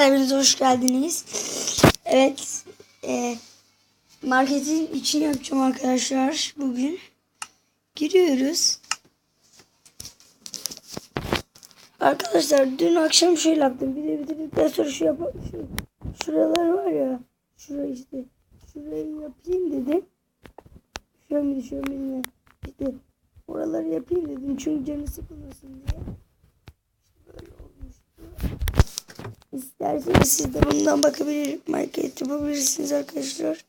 Hepiniz hoş geldiniz. Evet. E, marketin içini yapacağım arkadaşlar bugün. Giriyoruz. Arkadaşlar dün akşam şöyle yaptım. Bir de bir de bir de sonra şu yapalım. Şu, şuralar var ya. Şurayı işte. Şurayı yapayım dedim. Şöyle şöyle işte oraları yapayım dedim. Çünkü canı sıkılmasın diye. Böyle olmuştu. İsterseniz siz de bundan bakabilir, market yapabilirsiniz arkadaşlar.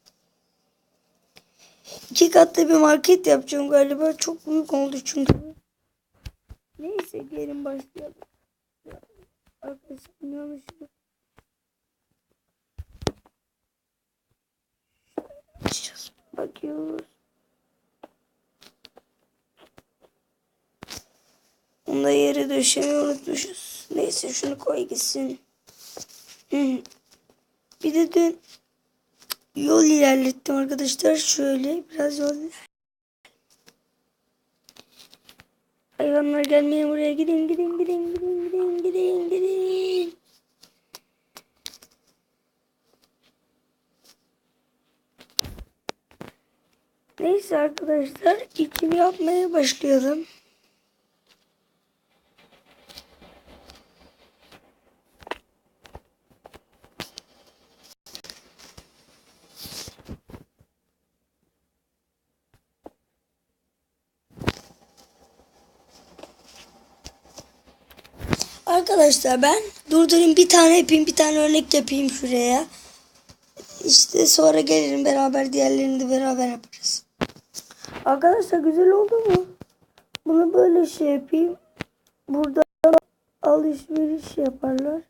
İki katlı bir market yapacağım galiba. Çok büyük oldu çünkü. Neyse gelin başlayalım. Arkadaşlar? Açacağız. Bakıyoruz. Onu da yere döşemeyi unutmuşuz. Neyse şunu koy gitsin. Hı. Bir de dün yol ilerlettim arkadaşlar. Şöyle biraz yol Hayvanlar gelmeyin buraya. Gidin gidin gidin gidin gidin gidin gidin. Neyse arkadaşlar içimi yapmaya başlayalım. Arkadaşlar ben durdurayım bir tane yapayım bir tane örnek yapayım şuraya. İşte sonra gelirim beraber diğerlerini de beraber yaparız. Arkadaşlar güzel oldu mu? Bunu böyle şey yapayım. Burada alışveriş yaparlar.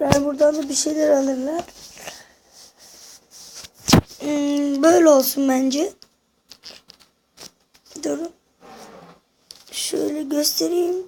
Yani buradan da bir şeyler alırlar. Hmm, böyle olsun bence. Durun. Şöyle göstereyim.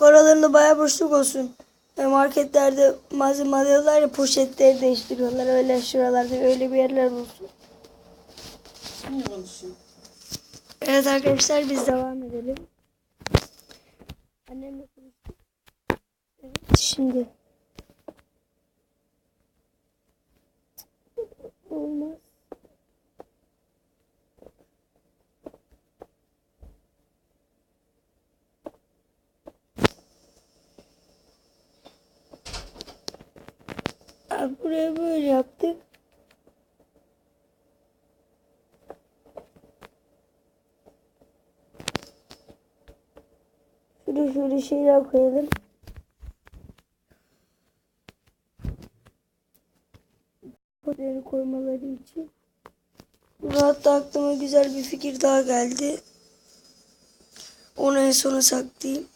Oralarında bayağı boşluk olsun. Marketlerde malzeme alıyorlar ya poşetleri değiştiriyorlar. Öyle şuralarda öyle bir yerler olsun. Ne konuşuyorsun? Evet arkadaşlar biz devam edelim. Annemle konuştuk. Evet şimdi. Olmaz. Abi buraya böyle yaptık. Şuraya şöyle şeyler koyalım. Kodları koymaları için. Hatta aklıma güzel bir fikir daha geldi. Onu en sona saklayayım.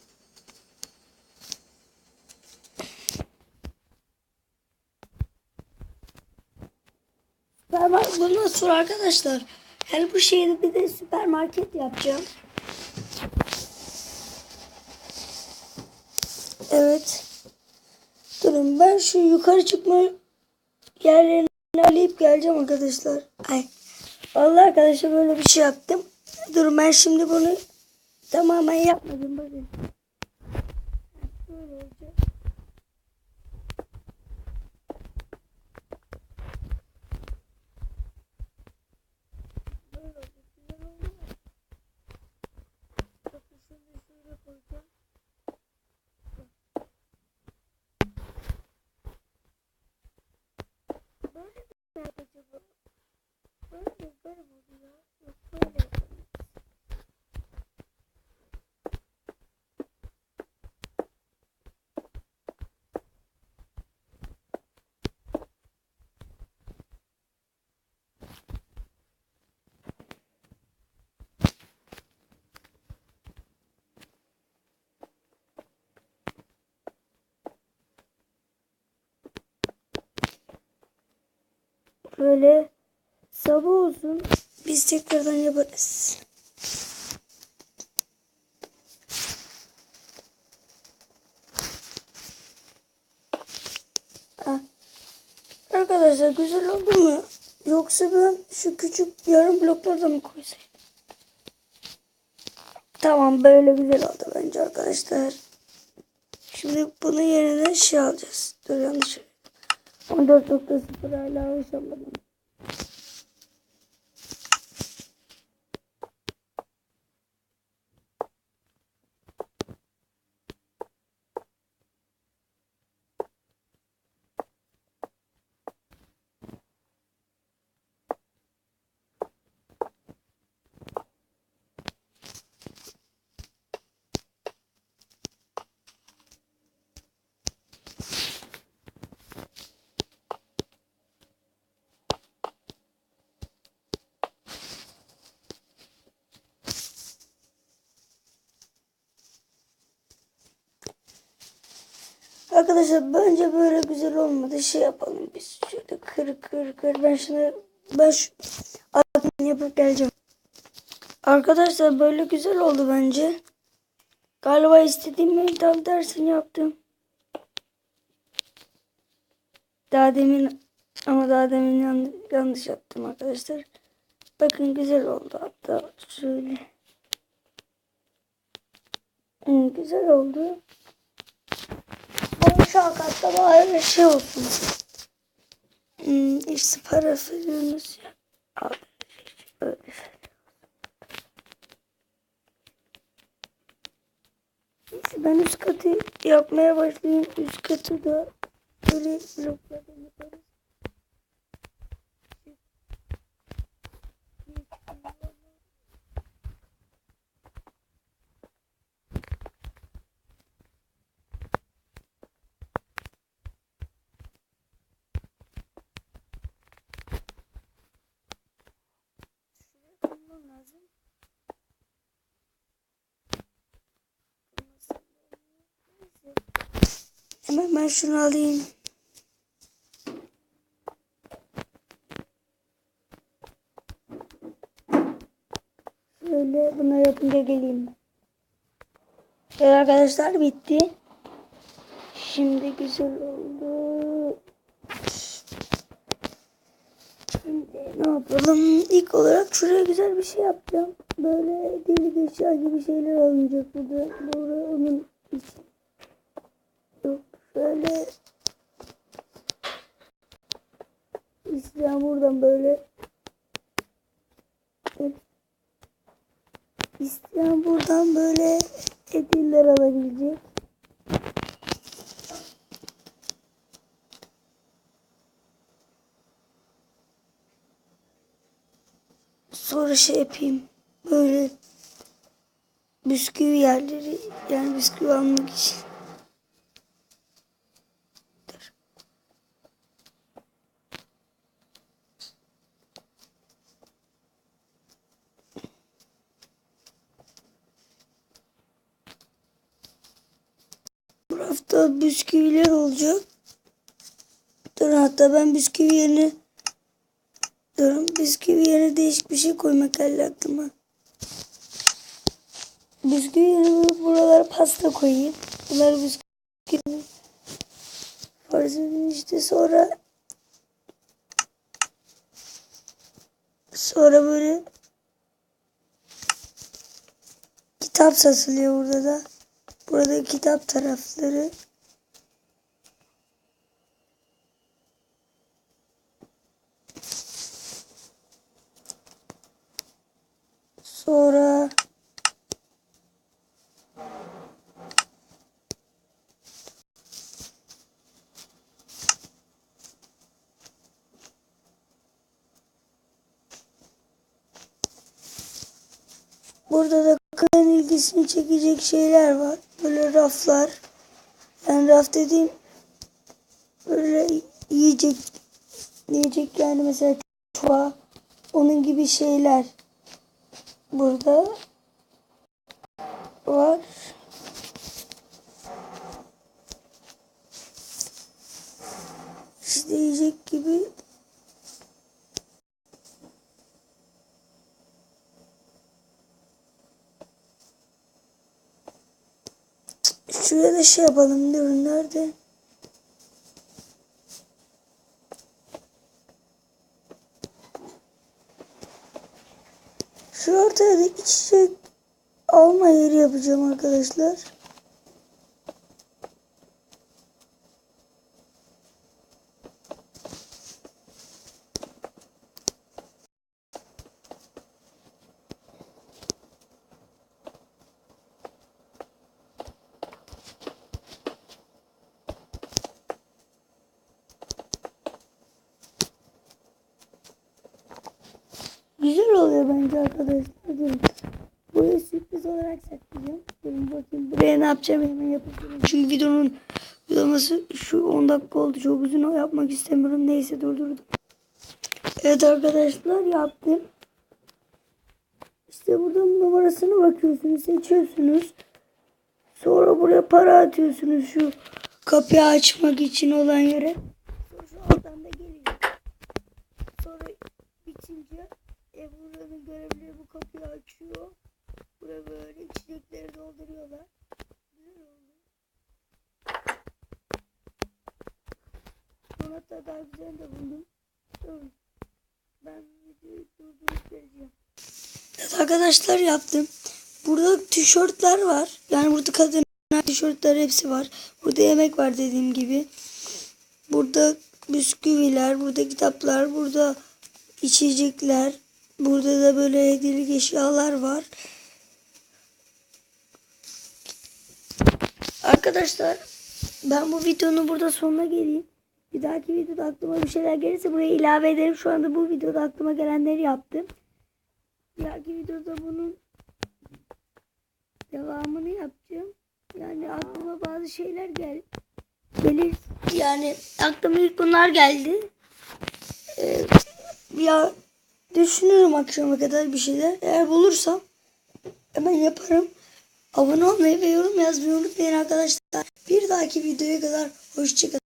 Bundan sonra arkadaşlar. Yani bu şehirde bir de süpermarket yapacağım. Evet. Durun ben şu yukarı çıkma yerlerini alayıp geleceğim arkadaşlar. Ay. Vallahi arkadaşlar böyle bir şey yaptım. Durun ben şimdi bunu tamamen yapmadım. Bakın. Böyle olacak. Güzel oldu mu? Bakın şunu şöyle koyacağım. Böyle mi acaba? Böyle mi? Böyle mi oldu ya? Yok böyle yapalım. Böyle sabah olsun. biz tekrardan yaparız. Ha. Arkadaşlar güzel oldu mu? Yoksa ben şu küçük yarım bloklardan mı koysaydım? Tamam böyle güzel oldu bence arkadaşlar. Şimdi bunun yerine şey alacağız. Dur yanlış. 14.0 hala alışamadım. Arkadaşlar bence böyle güzel olmadı. Şey yapalım biz. Şöyle kır kır kır. Ben şunu ben şu adını yapıp geleceğim. Arkadaşlar böyle güzel oldu bence. Galiba istediğimin tam tersini yaptım. Daha demin ama daha demin yanlış, yanlış yaptım arkadaşlar. Bakın güzel oldu hatta şöyle. Hmm, güzel oldu. Şu an katta bari şey olsun. Hmm, işte para veriyorsunuz ya. Böyle. Neyse ben üst katı yapmaya başlayayım. Üst katı da böyle bloklardan yaparız. Bulmam lazım. Hemen ben şunu alayım. Şöyle bunları yapınca geleyim. Evet arkadaşlar bitti. Şimdi güzel oldu. Şimdi ne yapalım? İlk olarak şuraya güzel bir şey yapacağım. Böyle deli eşya gibi şeyler alınacak burada. Burada onun için. Yok şöyle İsteyen buradan böyle İsteyen buradan böyle hediyeler alabilecek. Sonra şey yapayım. Böyle bisküvi yerleri yani bisküvi almak için. Bu hafta bisküviler olacak. Dur hatta ben bisküvi yerine Durun bisküvi yerine değişik bir şey koymak geldi aklıma. Bisküvi yerine bu- buralara pasta koyayım. Bunları bisküvi farz işte sonra sonra böyle kitap satılıyor burada da. Burada kitap tarafları. Sonra Burada da kızın ilgisini çekecek şeyler var. Böyle raflar. Yani raf dediğim böyle yiyecek yiyecek yani mesela çuva onun gibi şeyler burada var. İşleyecek gibi Şuraya da şey yapalım. Dur nerede? Ortaya da içecek alma yeri yapacağım arkadaşlar. Güzel oluyor bence arkadaşlar. Durun. Buraya sürpriz olarak saklayacağım. Durun bakayım buraya ne yapacağım hemen yapıyorum. Çünkü videonun uzaması şu 10 dakika oldu. Çok uzun yapmak istemiyorum. Neyse durdurdum. Evet arkadaşlar yaptım. İşte buradan numarasını bakıyorsunuz. Seçiyorsunuz. Sonra buraya para atıyorsunuz şu kapıyı açmak için olan yere. Sonra alttan da geliyor. Sonra bitince e, buranın görevlileri bu kapıyı açıyor. Buraya böyle içecekleri dolduruyorlar. Güzel oldu. Sonra daha güzel de buldum. Durun. Ben videoyu durdurup vereceğim. Evet arkadaşlar yaptım. Burada tişörtler var. Yani burada kadın tişörtler hepsi var. Burada yemek var dediğim gibi. Burada bisküviler, burada kitaplar, burada içecekler. Burada da böyle hediyelik eşyalar var. Arkadaşlar ben bu videonun burada sonuna geleyim. Bir dahaki videoda aklıma bir şeyler gelirse buraya ilave ederim. Şu anda bu videoda aklıma gelenleri yaptım. Bir dahaki videoda bunun devamını yapacağım. Yani aklıma bazı şeyler gel gelir. Yani aklıma ilk bunlar geldi. Ee, ya düşünürüm akşama kadar bir şeyler. Eğer bulursam hemen yaparım. Abone olmayı ve yorum yazmayı unutmayın arkadaşlar. Bir dahaki videoya kadar hoşçakalın.